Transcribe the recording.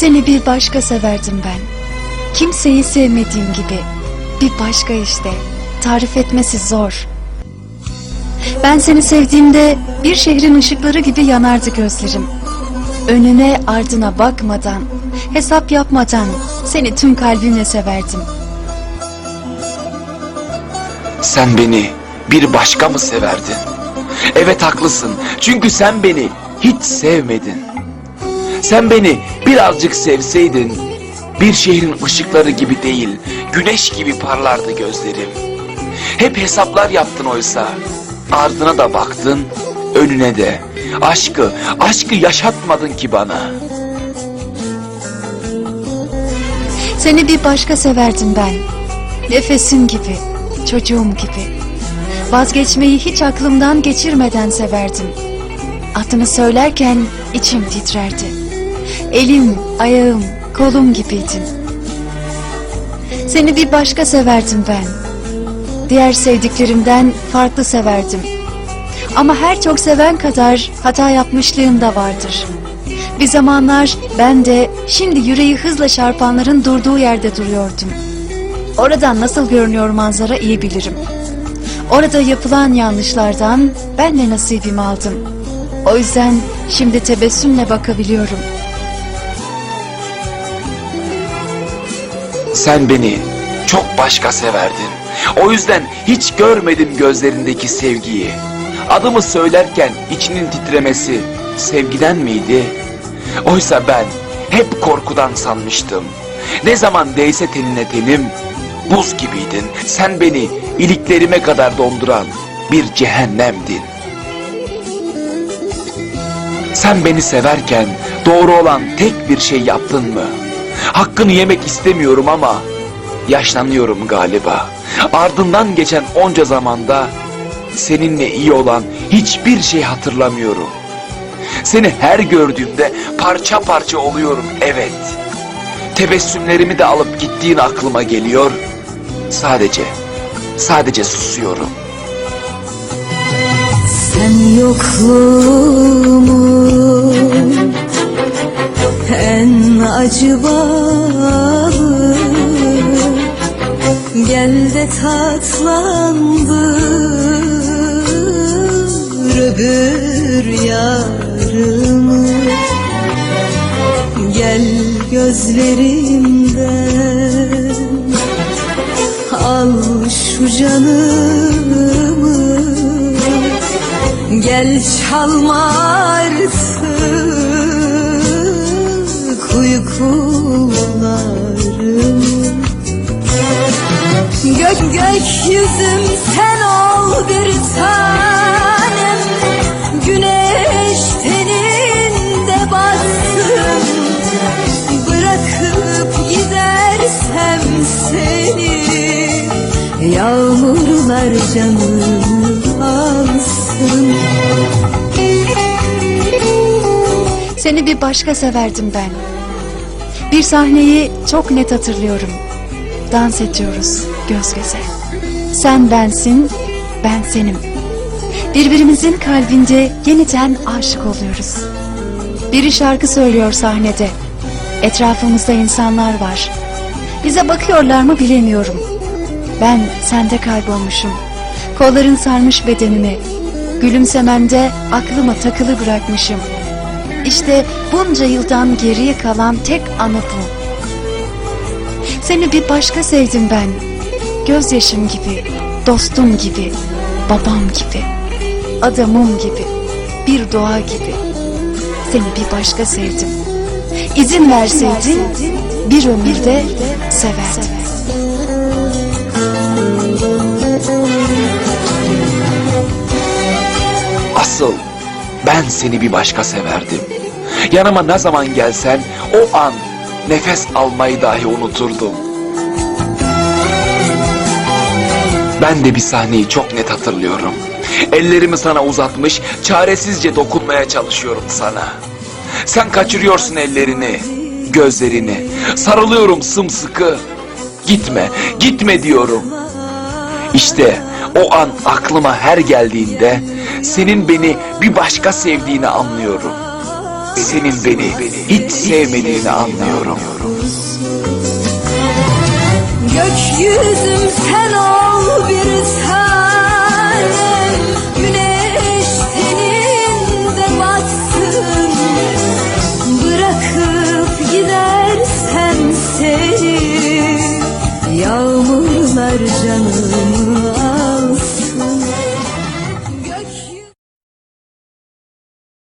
bir başka severdim ben. Kimseyi sevmediğim gibi. Bir başka işte. Tarif etmesi zor. Ben seni sevdiğimde bir şehrin ışıkları gibi yanardı gözlerim. Önüne ardına bakmadan, hesap yapmadan seni tüm kalbimle severdim. Sen beni bir başka mı severdin? Evet haklısın. Çünkü sen beni hiç sevmedin. Sen beni birazcık sevseydin bir şehrin ışıkları gibi değil, güneş gibi parlardı gözlerim. Hep hesaplar yaptın oysa. Ardına da baktın, önüne de. Aşkı, aşkı yaşatmadın ki bana. Seni bir başka severdim ben. Nefesim gibi, çocuğum gibi. Vazgeçmeyi hiç aklımdan geçirmeden severdim. Adını söylerken içim titrerdi. Elim, ayağım, kolum gibiydin. Seni bir başka severdim ben. Diğer sevdiklerimden farklı severdim. Ama her çok seven kadar hata yapmışlığım da vardır. Bir zamanlar ben de şimdi yüreği hızla çarpanların durduğu yerde duruyordum. Oradan nasıl görünüyor manzara iyi bilirim. Orada yapılan yanlışlardan ben de nasibimi aldım. O yüzden şimdi tebessümle bakabiliyorum. Sen beni çok başka severdin. O yüzden hiç görmedim gözlerindeki sevgiyi. Adımı söylerken içinin titremesi sevgiden miydi? Oysa ben hep korkudan sanmıştım. Ne zaman değse tenine tenim, buz gibiydin. Sen beni iliklerime kadar donduran bir cehennemdin. Sen beni severken doğru olan tek bir şey yaptın mı? Hakkını yemek istemiyorum ama yaşlanıyorum galiba. Ardından geçen onca zamanda seninle iyi olan hiçbir şey hatırlamıyorum. Seni her gördüğümde parça parça oluyorum evet. Tebessümlerimi de alıp gittiğin aklıma geliyor. Sadece, sadece susuyorum. Sen yokluğumun gözlerimden al şu canımı. Gel çalma artık uykularımı. Gök gökyüzüm sen Yağmurlar canımı alsın Seni bir başka severdim ben. Bir sahneyi çok net hatırlıyorum. Dans ediyoruz göz göze. Sen bensin, ben senim. Birbirimizin kalbinde yeniden aşık oluyoruz. Biri şarkı söylüyor sahnede. Etrafımızda insanlar var. Bize bakıyorlar mı bilemiyorum. Ben sende kaybolmuşum. Kolların sarmış bedenimi. Gülümsemende aklıma takılı bırakmışım. İşte bunca yıldan geriye kalan tek anı bu. Seni bir başka sevdim ben. Gözyaşım gibi, dostum gibi, babam gibi, adamım gibi, bir doğa gibi. Seni bir başka sevdim. İzin verseydin bir ömürde severdim. Asıl ben seni bir başka severdim. Yanıma ne zaman gelsen o an nefes almayı dahi unuturdum. Ben de bir sahneyi çok net hatırlıyorum. Ellerimi sana uzatmış, çaresizce dokunmaya çalışıyorum sana. Sen kaçırıyorsun ellerini, gözlerini. Sarılıyorum sımsıkı. Gitme, gitme diyorum. İşte o an aklıma her geldiğinde senin beni bir başka sevdiğini anlıyorum. senin beni hiç sevmediğini anlıyorum. Gökyüzüm sen ol